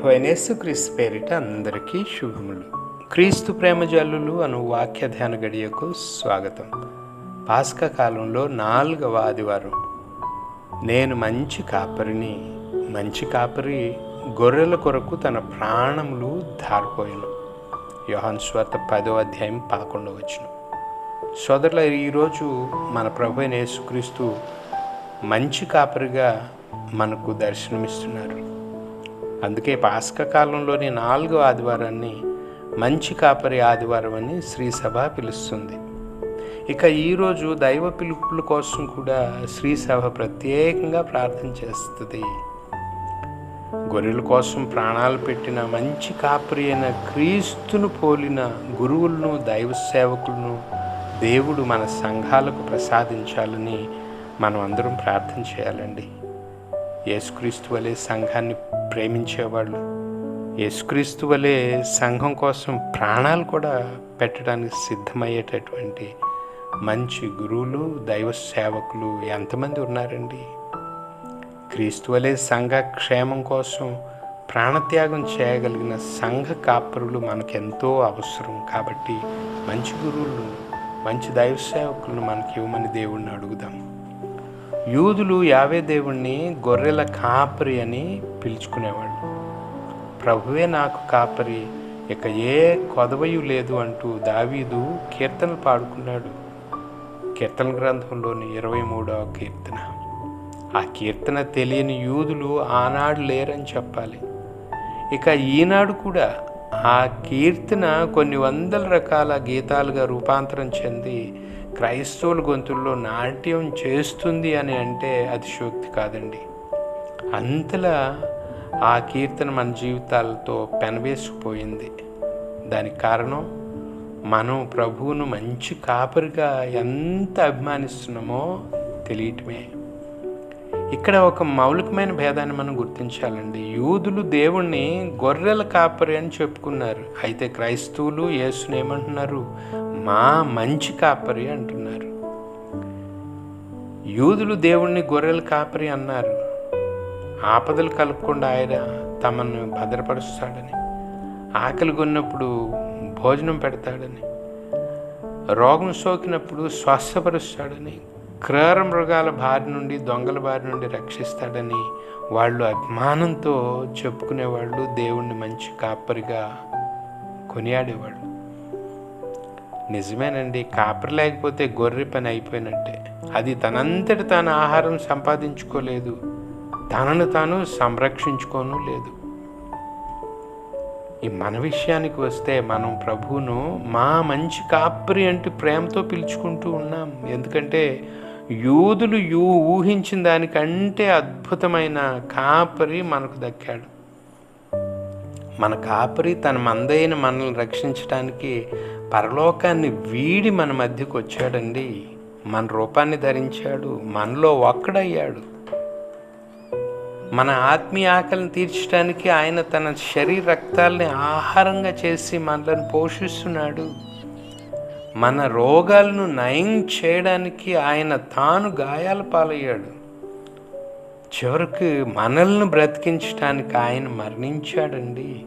ప్రభు అయినేసుక్రీస్తు పేరిట అందరికీ శుభములు. క్రీస్తు ప్రేమ జల్లులు అను వాక్య ధ్యాన గడియకు స్వాగతం. పాస్క కాలంలో నాలుగవ ఆదివారం. నేను మంచి కాపరిని మంచి కాపరి గొర్రెల కొరకు తన ప్రాణములు ధారిపోయాను. యోహాన్ స్వార్త పదో అధ్యాయం పదకొండవ వచ్చిన సోదరుల ఈరోజు మన ప్రభు అయిన యేసుక్రీస్తు మంచి కాపరిగా మనకు దర్శనమిస్తున్నారు. అందుకే పాస్క కాలంలోని నాలుగో ఆదివారాన్ని మంచి కాపరి ఆదివారం అని శ్రీసభ పిలుస్తుంది. ఇక ఈరోజు దైవ పిలుపుల కోసం కూడా శ్రీసభ ప్రత్యేకంగా ప్రార్థన చేస్తుంది. గొర్రెల కోసం ప్రాణాలు పెట్టిన మంచి కాపరి అయిన క్రీస్తును పోలిన గురువులను దైవ సేవకులను దేవుడు మన సంఘాలకు ప్రసాదించాలని మనం అందరం ప్రార్థన చేయాలండి. యేసుక్రీస్తు వలె సంఘాన్ని ప్రేమించేవాళ్ళు. యేసుక్రీస్తు వలె సంఘం కోసం ప్రాణాలు కూడా పెట్టడానికి సిద్ధమయ్యేటటువంటి మంచి గురువులు దైవ సేవకులు ఎంతమంది ఉన్నారండి? క్రీస్తు వలె సంఘ క్షేమం కోసం ప్రాణత్యాగం చేయగలిగిన సంఘ కాపరులు మనకెంతో అవసరం. కాబట్టి మంచి గురువులు మంచి దైవ సేవకులను మనకి ఇవ్వమని దేవుణ్ణి అడుగుదాం. యూదులు యావే దేవుణ్ణి గొర్రెల కాపరి అని పిలుచుకునేవాళ్ళు. ప్రభువే నాకు కాపరి ఇక ఏ కొదవయు లేదు అంటూ దావీదు కీర్తనలు పాడుకున్నాడు. కీర్తన గ్రంథంలోని ఇరవై మూడవ కీర్తన. ఆ కీర్తన తెలియని యూదులు ఆనాడు లేరని చెప్పాలి. ఇక ఈనాడు కూడా ఆ కీర్తన కొన్ని వందల రకాల గీతాలుగా రూపాంతరం చెంది క్రైస్తవుల గొంతుల్లో నాట్యం చేస్తుంది అని అంటే అతిశోక్తి కాదండి. అంతలా ఆ కీర్తన మన జీవితాలతో పెనవేసుకుపోయింది. దానికి కారణం మనం ప్రభువును మంచి కాపరిగా ఎంత అభిమానిస్తున్నామో తెలియటమే. ఇక్కడ ఒక మౌలికమైన భేదాన్ని మనం గుర్తించాలండి. యూదులు దేవుణ్ణి గొర్రెల కాపరి అని చెప్పుకున్నారు. అయితే క్రైస్తవులు యేసుని ఏమంటున్నారు? మా మంచి కాపరి అంటున్నారు. యూదులు దేవుణ్ణి గొర్రెల కాపరి అన్నారు. ఆపదలు కలగకుండా ఆయన తమను భద్రపరుస్తాడని ఆకలి కొన్నప్పుడు భోజనం పెడతాడని రోగం సోకినప్పుడు స్వస్థపరుస్తాడని క్రూర మృగాల బారి నుండి దొంగల బారి నుండి రక్షిస్తాడని వాళ్ళు అభిమానంతో చెప్పుకునేవాళ్ళు దేవుణ్ణి మంచి కాపరిగా కొనియాడేవాళ్ళు. నిజమేనండి కాపరి లేకపోతే గొర్రె పని అయిపోయినట్టే. అది తనంతటి తాను ఆహారం సంపాదించుకోలేదు తనను తాను సంరక్షించుకోను లేదు. ఈ మన విషయానికి వస్తే మనం ప్రభువును మా మంచి కాపరి అంటూ ప్రేమతో పిలుచుకుంటూ ఉన్నాం. ఎందుకంటే యూదులు యూ ఊహించిన దానికంటే అద్భుతమైన కాపరి మనకు దక్కాడు. మన కాపరి తన మందైన మనల్ని రక్షించడానికి పరలోకాన్ని వీడి మన మధ్యకు వచ్చాడండి. మన రూపాన్ని ధరించాడు. మనలో ఒక్కడయ్యాడు. మన ఆత్మీయ ఆకలిని తీర్చడానికి ఆయన తన శరీర రక్తాలని ఆహారంగా చేసి మనలను పోషిస్తున్నాడు. మన రోగాలను నయం చేయడానికి ఆయన తాను గాయాల పాలయ్యాడు. చివరికి మనల్ని బ్రతికించడానికి ఆయన మరణించాడండి.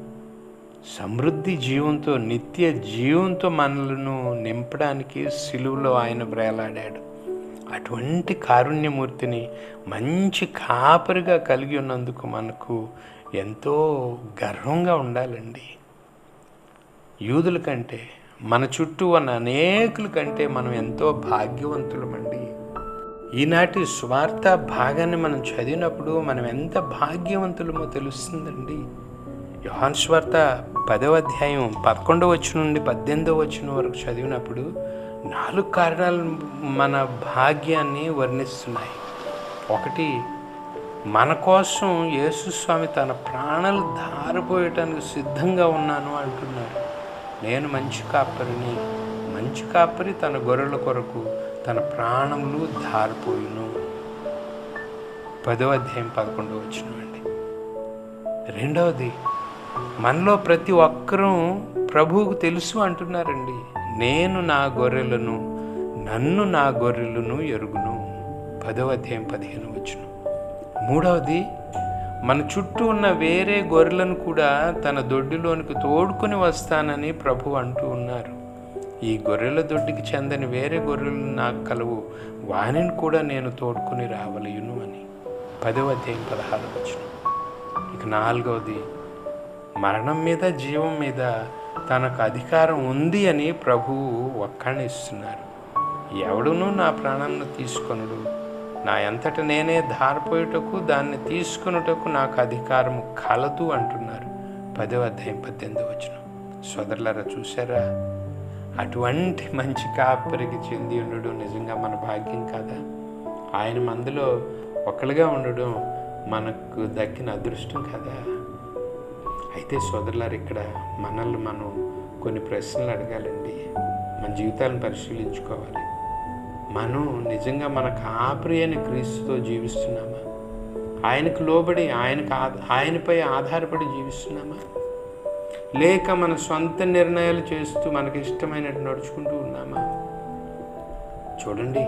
సమృద్ధి జీవంతో నిత్య జీవంతో మనలను నింపడానికి సిలువలో ఆయన బ్రేలాడాడు అటువంటి కారుణ్యమూర్తిని మంచి కాపరిగా కలిగి ఉన్నందుకు మనకు ఎంతో గర్వంగా ఉండాలండి. యూదుల కంటే మన చుట్టూ ఉన్న అనేకుల కంటే మనం ఎంతో భాగ్యవంతులమండి. ఈనాటి స్వార్థ భాగాన్ని మనం చదివినప్పుడు మనం ఎంత భాగ్యవంతులమో తెలుస్తుందండి. యోహాన్ స్వార్థ పదవ అధ్యాయం పదకొండవ వచ్చిన నుండి పద్దెనిమిదవ వచ్చిన వరకు చదివినప్పుడు నాలుగు కారణాలు మన భాగ్యాన్ని వర్ణిస్తున్నాయి. ఒకటి మన కోసం యేసుస్వామి తన ప్రాణాలు ధారపోయటానికి సిద్ధంగా ఉన్నాను అంటున్నారు. నేను మంచి కాపరిని మంచి కాపరి తన గొర్రెల కొరకు తన ప్రాణములు ధారిపోయిను. పదవ అధ్యాయం పదకొండవ వచ్చినవండి రెండవది మనలో ప్రతి ఒక్కరూ ప్రభువుకు తెలుసు అంటున్నారండి. నేను నా గొర్రెలను నన్ను నా గొర్రెలను ఎరుగును. పదవ అధ్యాయం పదిహేను వచ్చును మూడవది మన చుట్టూ ఉన్న వేరే గొర్రెలను కూడా తన దొడ్డిలోనికి తోడుకొని వస్తానని ప్రభు అంటూ ఉన్నారు. ఈ గొర్రెల దొడ్డికి చెందని వేరే గొర్రెలు నాకు కలవు. వానిని కూడా నేను తోడుకొని రావలేను అని. పదవ అధ్యాయం పదహారు వచ్చిన ఇక నాలుగవది మరణం మీద జీవం మీద తనకు అధికారం ఉంది అని ప్రభువు ఒక్కడిని ఇస్తున్నారు. ఎవడునూ నా ప్రాణాన్ని తీసుకొనుడు నా ఎంతట నేనే ధారపోయేటకు దాన్ని తీసుకొనుటకు నాకు అధికారం కలదు అంటున్నారు. పదవ అధ్యాయం పద్దెనిమిది వచ్చిన సోదరులరా చూసారా అటువంటి మంచి కాపరికి చెంది ఉండడం నిజంగా మన భాగ్యం కాదా? ఆయన మందులో ఒకళ్ళుగా ఉండడం మనకు దక్కిన అదృష్టం కదా? అయితే సోదరులారు ఇక్కడ మనల్ని మనం కొన్ని ప్రశ్నలు అడగాలండి. మన జీవితాలను పరిశీలించుకోవాలి. మనం నిజంగా మన కాపరి అని క్రీస్తుతో జీవిస్తున్నామా? ఆయనకు లోబడి ఆయనకు ఆధ ఆయనపై ఆధారపడి జీవిస్తున్నామా? లేక మన సొంత నిర్ణయాలు చేస్తూ మనకి ఇష్టమైనట్టు నడుచుకుంటూ ఉన్నామా? చూడండి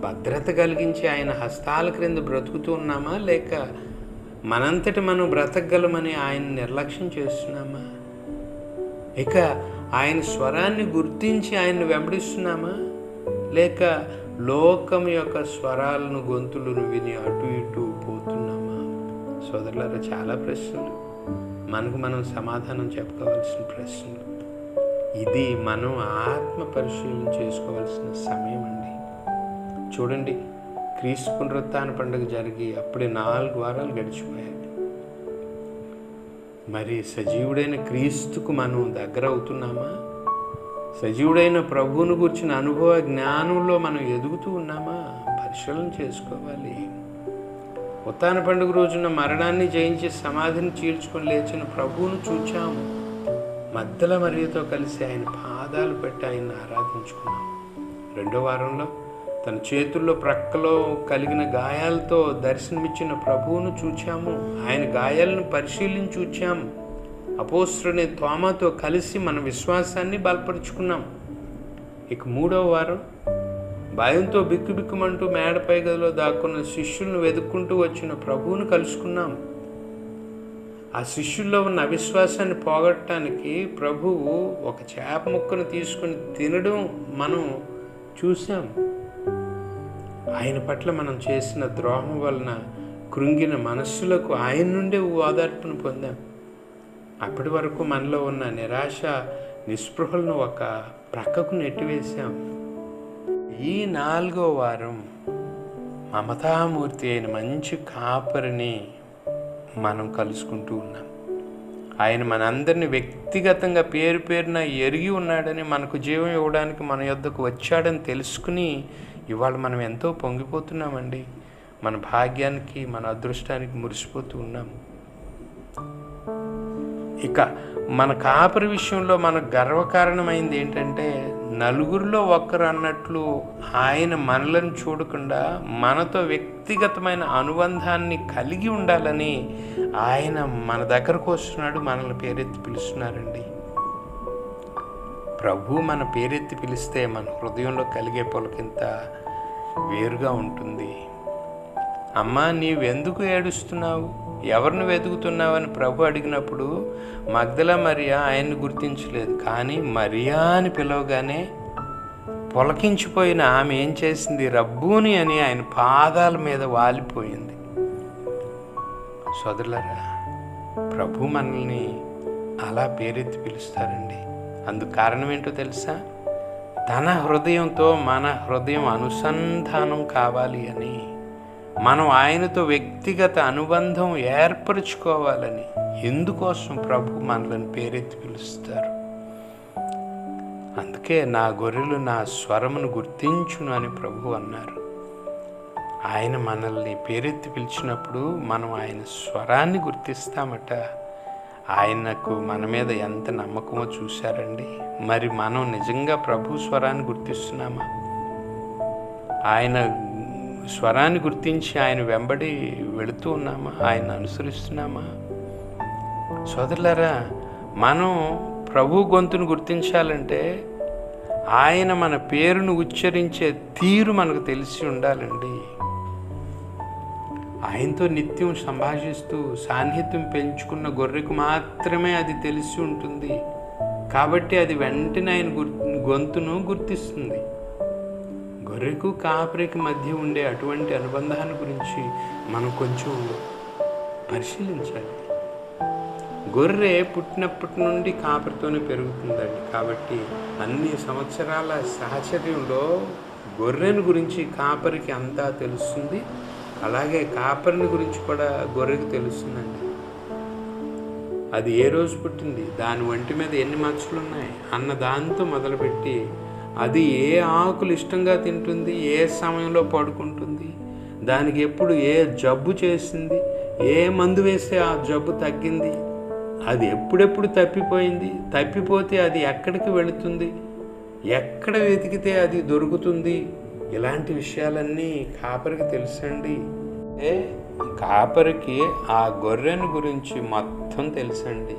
భద్రత కలిగించి ఆయన హస్తాల క్రింద బ్రతుకుతూ ఉన్నామా? లేక మనంతటి మనం బ్రతకగలమని ఆయన నిర్లక్ష్యం చేస్తున్నామా? ఇక ఆయన స్వరాన్ని గుర్తించి ఆయన్ని వెంబడిస్తున్నామా? లేక లోకం యొక్క స్వరాలను గొంతులను విని అటు ఇటు పోతున్నామా? సోదరులారా చాలా ప్రశ్నలు. మనకు మనం సమాధానం చెప్పుకోవాల్సిన ప్రశ్నలు. ఇది మనం ఆత్మ పరిశీలన చేసుకోవాల్సిన సమయం అండి. చూడండి క్రీస్తు పునరుత్న పండుగ జరిగి అప్పుడే నాలుగు వారాలు గడిచిపోయాయి. మరి సజీవుడైన క్రీస్తుకు మనం దగ్గర అవుతున్నామా సజీవుడైన ప్రభువును గుర్చిన అనుభవ జ్ఞానంలో మనం ఎదుగుతూ ఉన్నామా? పరిశీలన చేసుకోవాలి. ఉత్తాన పండుగ రోజున మరణాన్ని జయించి సమాధిని చీల్చుకొని లేచిన ప్రభువును చూచాము. మద్దల మరియతో కలిసి ఆయన పాదాలు పెట్టి ఆయన ఆరాధించుకున్నాం. రెండో వారంలో తన చేతుల్లో ప్రక్కలో కలిగిన గాయాలతో దర్శనమిచ్చిన ప్రభువును చూచాము. ఆయన గాయాలను పరిశీలించి చూచాము. అపోస్రుని తోమతో కలిసి మన విశ్వాసాన్ని బలపరుచుకున్నాం. ఇక మూడవ వారం భయంతో బిక్కుబిక్కుమంటూ మేడపై గదిలో దాక్కున్న శిష్యులను వెతుక్కుంటూ వచ్చిన ప్రభువును కలుసుకున్నాం. ఆ శిష్యుల్లో ఉన్న అవిశ్వాసాన్ని పోగొట్టడానికి ప్రభువు ఒక చేప ముక్కను తీసుకుని తినడం మనం చూసాం ఆయన పట్ల మనం చేసిన ద్రోహం వలన కృంగిన మనస్సులకు ఆయన నుండే ఓదార్పును పొందాం. అప్పటి వరకు మనలో ఉన్న నిరాశ నిస్పృహలను ఒక ప్రక్కకు నెట్టివేశాం. ఈ నాలుగో వారం మమతామూర్తి అయిన మంచి కాపరిని మనం కలుసుకుంటూ ఉన్నాం. ఆయన మనందరిని వ్యక్తిగతంగా పేరు పేరున ఎరిగి ఉన్నాడని మనకు జీవం ఇవ్వడానికి మన యొద్దకు వచ్చాడని తెలుసుకుని ఇవాళ మనం ఎంతో పొంగిపోతున్నామండి. మన భాగ్యానికి మన అదృష్టానికి మురిసిపోతూ ఉన్నాం. ఇక మన కాపరి విషయంలో మన గర్వకారణమైంది ఏంటంటే నలుగురిలో ఒక్కరు అన్నట్లు ఆయన మనలను చూడకుండా మనతో వ్యక్తిగతమైన అనుబంధాన్ని కలిగి ఉండాలని ఆయన మన దగ్గరకు వస్తున్నాడు మనల్ని పేరెత్తి పిలుస్తున్నారండి. ప్రభు మన పేరెత్తి పిలిస్తే మన హృదయంలో కలిగే పొలకింత వేరుగా ఉంటుంది. అమ్మా నీవెందుకు ఏడుస్తున్నావు? ఎవరిని వెతుకుతున్నావని ప్రభు అడిగినప్పుడు మగ్దల మరియా ఆయన్ని గుర్తించలేదు. కానీ మరియా అని పిలవగానే పొలకించిపోయిన ఆమె ఏం చేసింది? రబ్బూని అని ఆయన పాదాల మీద వాలిపోయింది. సోదరులరా ప్రభు మనల్ని అలా పేరెత్తి పిలుస్తారండి. అందుకు కారణం ఏంటో తెలుసా? తన హృదయంతో మన హృదయం అనుసంధానం కావాలి అని మనం ఆయనతో వ్యక్తిగత అనుబంధం ఏర్పరచుకోవాలని ఎందుకోసం ప్రభు మనల్ని పేరెత్తి పిలుస్తారు? అందుకే నా గొర్రెలు నా స్వరమును గుర్తించును అని ప్రభు అన్నారు. ఆయన మనల్ని పేరెత్తి పిలిచినప్పుడు మనం ఆయన స్వరాన్ని గుర్తిస్తామట. ఆయనకు మన మీద ఎంత నమ్మకమో చూశారండి. మరి మనం నిజంగా ప్రభు స్వరాన్ని గుర్తిస్తున్నామా? ఆయన స్వరాన్ని గుర్తించి ఆయన వెంబడి వెళుతూ ఉన్నామా? ఆయన అనుసరిస్తున్నామా? సోదరులారా మనం ప్రభు గొంతును గుర్తించాలంటే ఆయన మన పేరును ఉచ్చరించే తీరు మనకు తెలిసి ఉండాలండి. ఆయనతో నిత్యం సంభాషిస్తూ సాన్నిహిత్యం పెంచుకున్న గొర్రెకు మాత్రమే అది తెలిసి ఉంటుంది. కాబట్టి అది వెంటనే ఆయన గుర్ గొంతును గుర్తిస్తుంది. గొర్రెకు కాపరికి మధ్య ఉండే అటువంటి అనుబంధాన్ని గురించి మనం కొంచెం పరిశీలించాలి. గొర్రె పుట్టినప్పటి నుండి కాపరితోనే పెరుగుతుందండి. కాబట్టి అన్ని సంవత్సరాల సహచర్యంలో గొర్రెను గురించి కాపరికి అంతా తెలుస్తుంది. అలాగే కాపరిని గురించి కూడా గొర్రెకి తెలుస్తుందండి. అది ఏ రోజు పుట్టింది? దాని ఒంటి మీద ఎన్ని మచ్చలు ఉన్నాయి అన్న దాంతో మొదలుపెట్టి అది ఏ ఆకులు ఇష్టంగా తింటుంది ఏ సమయంలో పడుకుంటుంది దానికి ఎప్పుడు ఏ జబ్బు చేసింది ఏ మందు వేస్తే ఆ జబ్బు తగ్గింది అది ఎప్పుడెప్పుడు తప్పిపోయింది తప్పిపోతే అది ఎక్కడికి వెళుతుంది ఎక్కడ వెతికితే అది దొరుకుతుంది ఇలాంటి విషయాలన్నీ కాపరికి తెలుసండి. ఏ కాపరికి ఆ గొర్రెను గురించి మొత్తం తెలుసండి.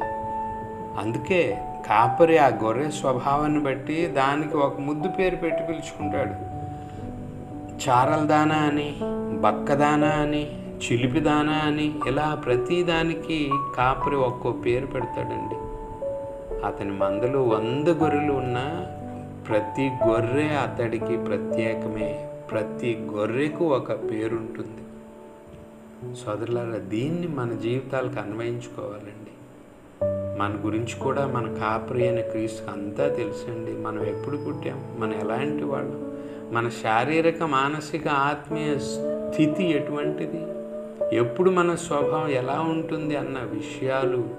అందుకే కాపరి ఆ గొర్రె స్వభావాన్ని బట్టి దానికి ఒక ముద్దు పేరు పెట్టి పిలుచుకుంటాడు. చారలదానా అని బక్కదానా అని చిలిపిదానా అని ఇలా ప్రతి దానికి కాపరి ఒక్కో పేరు పెడతాడండి. అతని మందలు వంద గొర్రెలు ఉన్నా ప్రతి గొర్రె అతడికి ప్రత్యేకమే. ప్రతి గొర్రెకు ఒక పేరుంటుంది. సోదరులారా దీన్ని మన జీవితాలకు అన్వయించుకోవాలండి. మన గురించి కూడా మన కాపరి అయిన క్రీస్తు అంతా తెలుసండి. మనం ఎప్పుడు పుట్టాం? మనం ఎలాంటి వాళ్ళం? మన శారీరక మానసిక ఆత్మీయ స్థితి ఎటువంటిది? ఎప్పుడు మన స్వభావం ఎలా ఉంటుంది అన్న విషయాలు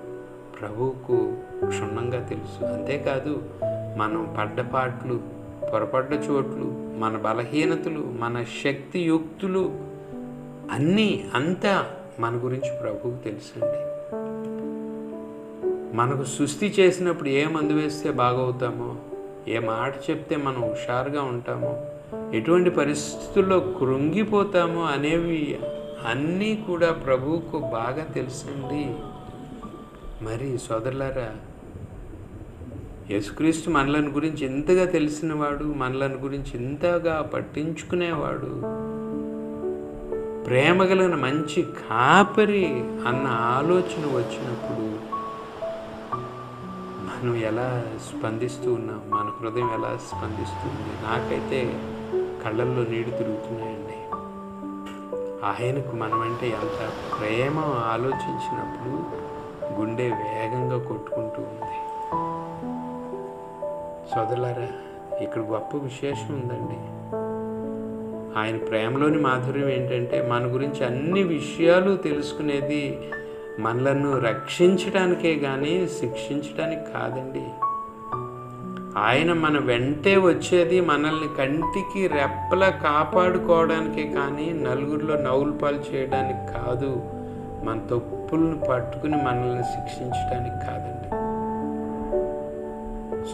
ప్రభువుకు క్షుణ్ణంగా తెలుసు. అంతేకాదు మనం పడ్డపాట్లు పొరపడ్డ చోట్లు మన బలహీనతలు మన శక్తి యుక్తులు అన్నీ అంతా మన గురించి ప్రభువుకు తెలుసండి. మనకు సుస్థి చేసినప్పుడు ఏ మందు వేస్తే బాగవుతామో ఏ మాట చెప్తే మనం హుషారుగా ఉంటామో ఎటువంటి పరిస్థితుల్లో కృంగిపోతామో అనేవి అన్నీ కూడా ప్రభువుకు బాగా తెలిసింది. మరి సోదరులారా యేసుక్రీస్తు మనలను గురించి ఇంతగా తెలిసినవాడు మనలను గురించి ఎంతగా పట్టించుకునేవాడు ప్రేమ కలిగిన మంచి కాపరి అన్న ఆలోచన వచ్చినప్పుడు మనం ఎలా స్పందిస్తూ ఉన్నాం మన హృదయం ఎలా స్పందిస్తుంది? నాకైతే కళ్ళల్లో నీళ్ళు తిరుగుతున్నాయండి. ఆయనకు మనమంటే ఎంత ప్రేమ ఆలోచించినప్పుడు గుండె వేగంగా కొట్టుకుంటూ ఉంది. సోదరులారా ఇక్కడ గొప్ప విశేషం ఉందండి. ఆయన ప్రేమలోని మాధుర్యం ఏంటంటే మన గురించి అన్ని విషయాలు తెలుసుకునేది మనలను రక్షించడానికే కానీ శిక్షించడానికి కాదండి. ఆయన మన వెంటే వచ్చేది మనల్ని కంటికి రెప్పల కాపాడుకోవడానికే కానీ నలుగురిలో నవ్వులు పాలు చేయడానికి కాదు. మన తప్పులను పట్టుకుని మనల్ని శిక్షించడానికి కాదండి.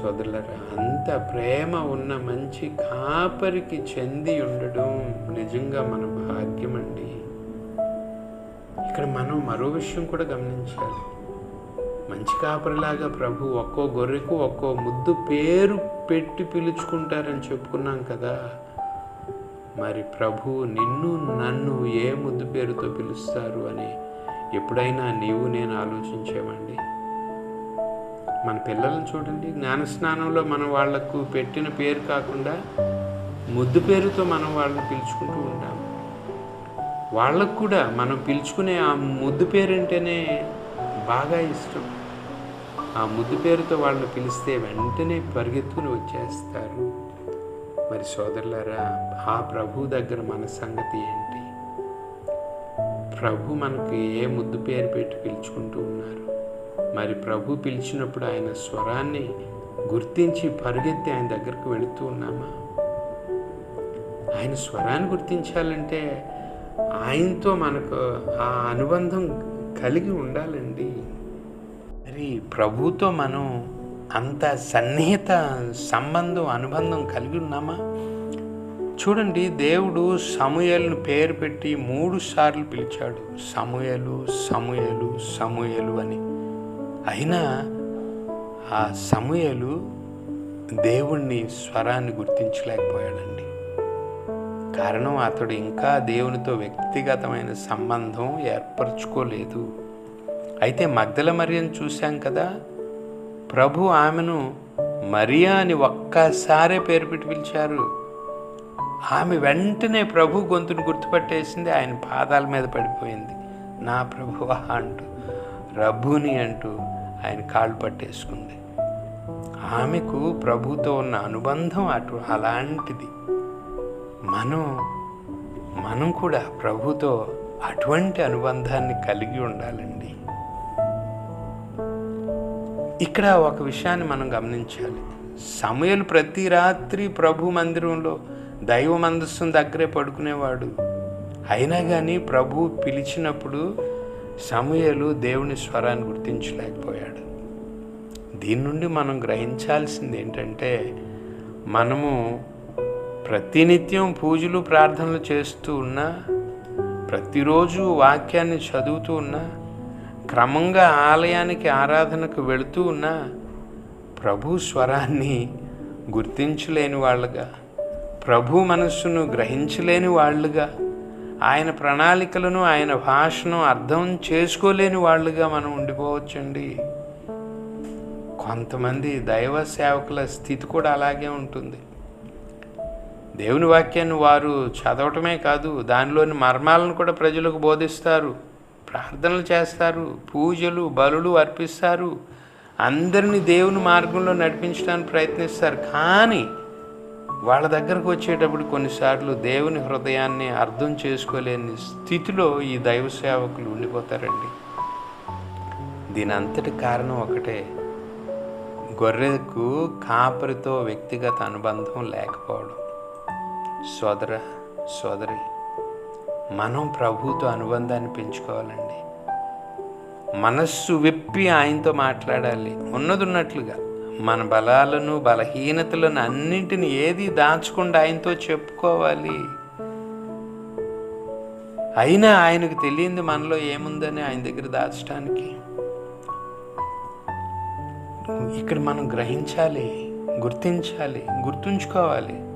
సోదరులరా అంత ప్రేమ ఉన్న మంచి కాపరికి చెంది ఉండడం నిజంగా మన భాగ్యం అండి ఇక్కడ మనం మరో విషయం కూడా గమనించాలి. మంచి కాపరిలాగా ప్రభు ఒక్కో గొర్రెకు ఒక్కో ముద్దు పేరు పెట్టి పిలుచుకుంటారని చెప్పుకున్నాం కదా. మరి ప్రభు నిన్ను నన్ను ఏ ముద్దు పేరుతో పిలుస్తారు అని ఎప్పుడైనా నీవు నేను ఆలోచించామండి. మన పిల్లలను చూడండి. జ్ఞానస్నానంలో మనం వాళ్ళకు పెట్టిన పేరు కాకుండా ముద్దు పేరుతో మనం వాళ్ళని పిలుచుకుంటూ ఉంటాము వాళ్ళకు కూడా మనం పిలుచుకునే ఆ ముద్దు పేరంటేనే బాగా ఇష్టం. ఆ ముద్దు పేరుతో వాళ్ళని పిలిస్తే వెంటనే పరిగెత్తుకుని వచ్చేస్తారు. మరి సోదరులారా ఆ ప్రభు దగ్గర మన సంగతి ఏంటి? ప్రభు మనకి ఏ ముద్దు పేరు పెట్టి పిలుచుకుంటూ ఉన్నారు? మరి ప్రభు పిలిచినప్పుడు ఆయన స్వరాన్ని గుర్తించి పరిగెత్తి ఆయన దగ్గరకు వెళుతూ ఉన్నామా? ఆయన స్వరాన్ని గుర్తించాలంటే ఆయనతో మనకు ఆ అనుబంధం కలిగి ఉండాలండి. మరి ప్రభుతో మనం అంత సన్నిహిత సంబంధం అనుబంధం కలిగి ఉన్నామా? చూడండి దేవుడు సమూయలను పేరు పెట్టి మూడు సార్లు పిలిచాడు. సమూయలు సమూయలు సమూయలు అని. అయినా ఆ సమూయలు దేవుణ్ణి స్వరాన్ని గుర్తించలేకపోయాడండి. కారణం అతడు ఇంకా దేవునితో వ్యక్తిగతమైన సంబంధం ఏర్పరచుకోలేదు. అయితే మగ్ధల మరియను చూశాం కదా? ప్రభు ఆమెను మరియా అని ఒక్కసారే పేరు పెట్టి పిలిచారు. ఆమె వెంటనే ప్రభు గొంతును గుర్తుపట్టేసింది ఆయన పాదాల మీద పడిపోయింది. నా ప్రభువా అంటూ రబ్బుని అంటూ ఆయన కాళ్ళు పట్టేసుకుంది. ఆమెకు ప్రభుతో ఉన్న అనుబంధం అటు అలాంటిది. మనం మనం కూడా ప్రభుతో అటువంటి అనుబంధాన్ని కలిగి ఉండాలండి. ఇక్కడ ఒక విషయాన్ని మనం గమనించాలి. సమయలు ప్రతి రాత్రి ప్రభు మందిరంలో దైవ మందస్సు దగ్గరే పడుకునేవాడు. అయినా కానీ ప్రభు పిలిచినప్పుడు సమయలు దేవుని స్వరాన్ని గుర్తించలేకపోయాడు. దీని నుండి మనం గ్రహించాల్సింది ఏంటంటే మనము ప్రతినిత్యం పూజలు ప్రార్థనలు చేస్తూ ఉన్నా ప్రతిరోజు వాక్యాన్ని చదువుతూ ఉన్నా క్రమంగా ఆలయానికి ఆరాధనకు వెళుతూ ఉన్నా ప్రభు స్వరాన్ని గుర్తించలేని వాళ్ళుగా ప్రభు మనస్సును గ్రహించలేని వాళ్ళుగా ఆయన ప్రణాళికలను ఆయన భాషను అర్థం చేసుకోలేని వాళ్ళుగా మనం ఉండిపోవచ్చండి. కొంతమంది దైవ సేవకుల స్థితి కూడా అలాగే ఉంటుంది. దేవుని వాక్యాన్ని వారు చదవటమే కాదు దానిలోని మర్మాలను కూడా ప్రజలకు బోధిస్తారు. ప్రార్థనలు చేస్తారు పూజలు బలులు అర్పిస్తారు. అందరినీ దేవుని మార్గంలో నడిపించడానికి ప్రయత్నిస్తారు. కానీ వాళ్ళ దగ్గరకు వచ్చేటప్పుడు కొన్నిసార్లు దేవుని హృదయాన్ని అర్థం చేసుకోలేని స్థితిలో ఈ దైవ సేవకులు ఉండిపోతారండి. దీని అంతటి కారణం ఒకటే. గొర్రెకు కాపరితో వ్యక్తిగత అనుబంధం లేకపోవడం. సోదర సోదరి మనం ప్రభుతో అనుబంధాన్ని పెంచుకోవాలండి. మనస్సు విప్పి ఆయనతో మాట్లాడాలి. ఉన్నది ఉన్నట్లుగా. మన బలాలను బలహీనతలను అన్నింటిని ఏది దాచకుండా ఆయనతో చెప్పుకోవాలి. అయినా ఆయనకు తెలియంది మనలో ఏముందని ఆయన దగ్గర దాచడానికి ఇక్కడ మనం గ్రహించాలి గుర్తించాలి గుర్తుంచుకోవాలి.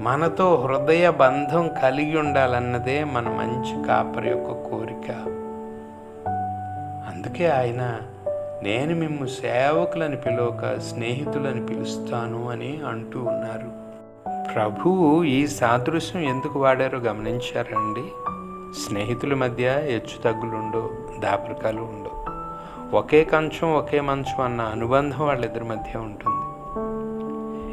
మనతో హృదయ బంధం కలిగి ఉండాలన్నదే మన మంచి కాపరి యొక్క కోరిక. అందుకే ఆయన నేను మిమ్ము సేవకులని పిలవక స్నేహితులని పిలుస్తాను అని అంటూ ఉన్నారు. ప్రభువు ఈ సాదృశ్యం ఎందుకు వాడారో గమనించారండి? స్నేహితుల మధ్య హెచ్చు తగ్గులుండో దాపరికాలు ఉండవు. ఒకే కంచం ఒకే మంచం అన్న అనుబంధం వాళ్ళిద్దరి మధ్య ఉంటుంది.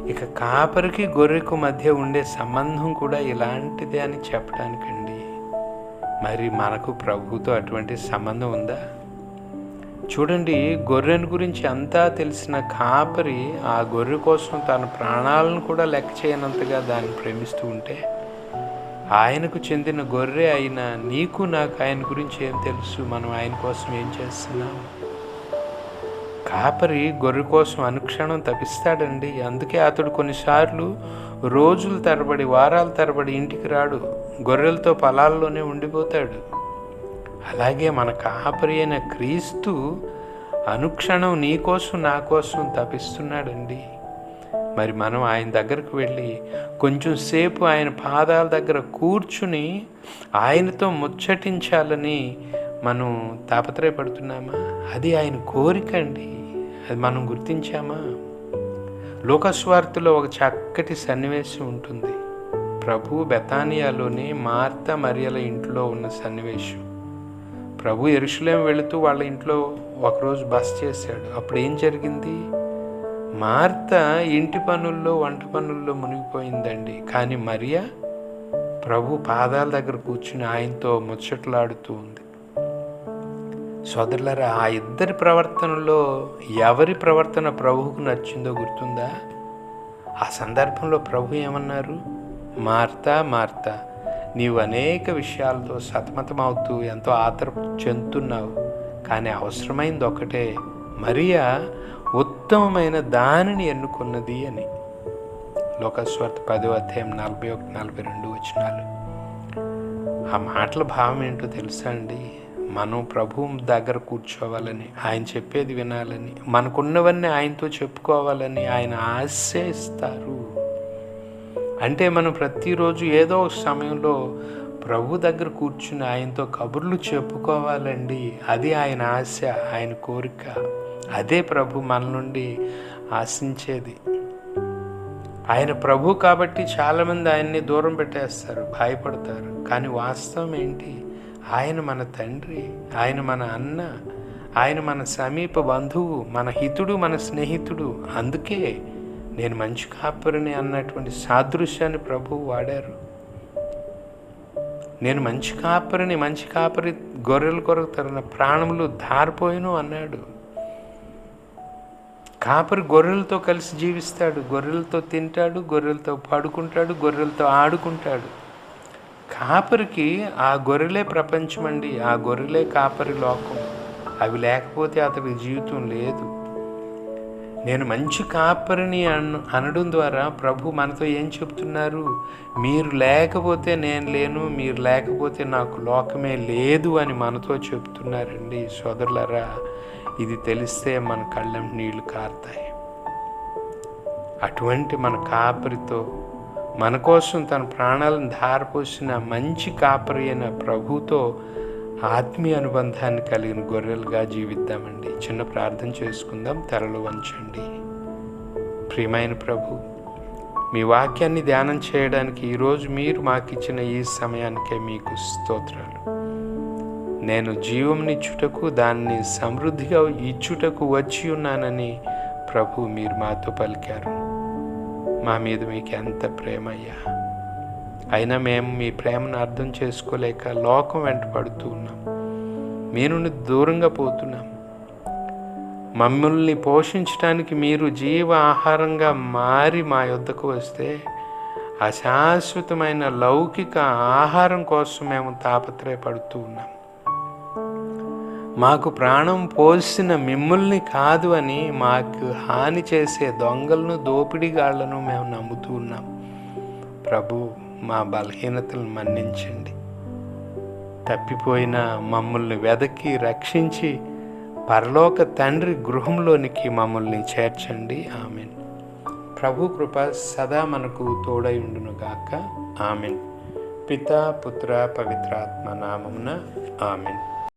ఇక కాపరికి గొర్రెకు మధ్య ఉండే సంబంధం కూడా ఇలాంటిదే అని చెప్పడానికండి. మరి మనకు ప్రభుతో అటువంటి సంబంధం ఉందా? చూడండి గొర్రెను గురించి అంతా తెలిసిన కాపరి ఆ గొర్రె కోసం తన ప్రాణాలను కూడా లెక్క చేయనంతగా దాన్ని ప్రేమిస్తూ ఉంటే ఆయనకు చెందిన గొర్రె అయిన నీకు నాకు ఆయన గురించి ఏం తెలుసు? మనం ఆయన కోసం ఏం చేస్తున్నాం? కాపరి గొర్రె కోసం అనుక్షణం తప్పిస్తాడండి. అందుకే అతడు కొన్నిసార్లు రోజుల తరబడి వారాల తరబడి ఇంటికి రాడు. గొర్రెలతో పొలాల్లోనే ఉండిపోతాడు. అలాగే మన కాపరి అయిన క్రీస్తు అనుక్షణం నీ కోసం నా కోసం తపిస్తున్నాడండి మరి మనం ఆయన దగ్గరకు వెళ్ళి కొంచెం సేపు ఆయన పాదాల దగ్గర కూర్చుని ఆయనతో ముచ్చటించాలని మనం తాపత్రయపడుతున్నామా? అది ఆయన కోరిక అండి. అది మనం గుర్తించామా? లోకస్వార్తలో ఒక చక్కటి సన్నివేశం ఉంటుంది. ప్రభు బెతానియాలోని మార్త మరియల ఇంట్లో ఉన్న సన్నివేశం. ప్రభు ఎరుషులేం వెళుతూ వాళ్ళ ఇంట్లో ఒకరోజు బస్ చేశాడు. అప్పుడు ఏం జరిగింది? మార్త ఇంటి పనుల్లో వంట పనుల్లో మునిగిపోయిందండి. కానీ మరియా ప్రభు పాదాల దగ్గర కూర్చుని ఆయనతో ముచ్చట్లాడుతూ ఉంది. సోదరులారా ఆ ఇద్దరి ప్రవర్తనలో ఎవరి ప్రవర్తన ప్రభువుకు నచ్చిందో గుర్తుందా? ఆ సందర్భంలో ప్రభు ఏమన్నారు? మార్తా మార్తా నీవు అనేక విషయాలతో సతమతమవుతూ ఎంతో ఆతృప్తి చెందుతున్నావు. కానీ అవసరమైంది ఒకటే మరియా ఉత్తమమైన దానిని ఎన్నుకున్నది అని. లోకస్వార్థ పదో అధ్యాయం నలభై ఒకటి నలభై రెండు వచ్చినాలు ఆ మాటల భావం ఏంటో తెలుసా అండి? మనం ప్రభు దగ్గర కూర్చోవాలని ఆయన చెప్పేది వినాలని మనకున్నవన్నీ ఆయనతో చెప్పుకోవాలని ఆయన ఆశిస్తారు. అంటే మనం ప్రతిరోజు ఏదో ఒక సమయంలో ప్రభు దగ్గర కూర్చుని ఆయనతో కబుర్లు చెప్పుకోవాలండి. అది ఆయన ఆశ ఆయన కోరిక. అదే ప్రభు మన నుండి ఆశించేది. ఆయన ప్రభు కాబట్టి చాలామంది ఆయన్ని దూరం పెట్టేస్తారు భయపడతారు. కానీ వాస్తవం ఏంటి? ఆయన మన తండ్రి ఆయన మన అన్న ఆయన మన సమీప బంధువు మన హితుడు మన స్నేహితుడు. అందుకే నేను మంచి కాపరిని అన్నటువంటి సాదృశ్యాన్ని ప్రభువు వాడారు. నేను మంచి కాపరిని మంచి కాపరి గొర్రెల కొరకు తన ప్రాణములు ధారిపోయాను అన్నాడు. కాపరి గొర్రెలతో కలిసి జీవిస్తాడు. గొర్రెలతో తింటాడు గొర్రెలతో పడుకుంటాడు గొర్రెలతో ఆడుకుంటాడు. కాపరికి ఆ గొర్రెలే ప్రపంచం అండి. ఆ గొర్రెలే కాపరి లోకం. అవి లేకపోతే అతడి జీవితం లేదు. నేను మంచి కాపరిని అను అనడం ద్వారా ప్రభు మనతో ఏం చెప్తున్నారు? మీరు లేకపోతే నేను లేను మీరు లేకపోతే నాకు లోకమే లేదు అని మనతో చెప్తున్నారండి సోదరులరా. ఇది తెలిస్తే మన కళ్ళం నీళ్ళు కారుతాయి. అటువంటి మన కాపరితో మన కోసం తన ప్రాణాలను ధారపోసిన మంచి కాపరి అయిన ప్రభుతో ఆత్మీయ అనుబంధాన్ని కలిగిన గొర్రెలుగా జీవిద్దామండి. చిన్న ప్రార్థన చేసుకుందాం. తెరలు వంచండి. ప్రియమైన ప్రభు మీ వాక్యాన్ని ధ్యానం చేయడానికి ఈరోజు మీరు మాకు ఇచ్చిన ఈ సమయానికే మీకు స్తోత్రాలు. నేను జీవంనిచ్చుటకు దాన్ని సమృద్ధిగా ఇచ్చుటకు వచ్చి ఉన్నానని ప్రభు మీరు మాతో పలికారు. మా మీద మీకు ఎంత ప్రేమయ్యా. అయినా మేము మీ ప్రేమను అర్థం చేసుకోలేక లోకం వెంట పడుతూ ఉన్నాం. మీ నుండి దూరంగా పోతున్నాం. మమ్మల్ని పోషించడానికి మీరు జీవ ఆహారంగా మారి మా యొద్దకు వస్తే అశాశ్వతమైన లౌకిక ఆహారం కోసం మేము తాపత్రయపడుతూ ఉన్నాం. మాకు ప్రాణం పోసిన మిమ్మల్ని కాదు అని మాకు హాని చేసే దొంగలను దోపిడిగాళ్ళను మేము నమ్ముతూ ఉన్నాం. ప్రభు మా బలహీనతలు మన్నించండి. తప్పిపోయిన మమ్మల్ని వెదకి రక్షించి పరలోక తండ్రి గృహంలోనికి మమ్మల్ని చేర్చండి. ఆమెన్. ప్రభు కృప సదా మనకు తోడై ఉండునుగాక ఆమెన్. పితా పుత్ర పవిత్రాత్మ నామమున ఆమెన్.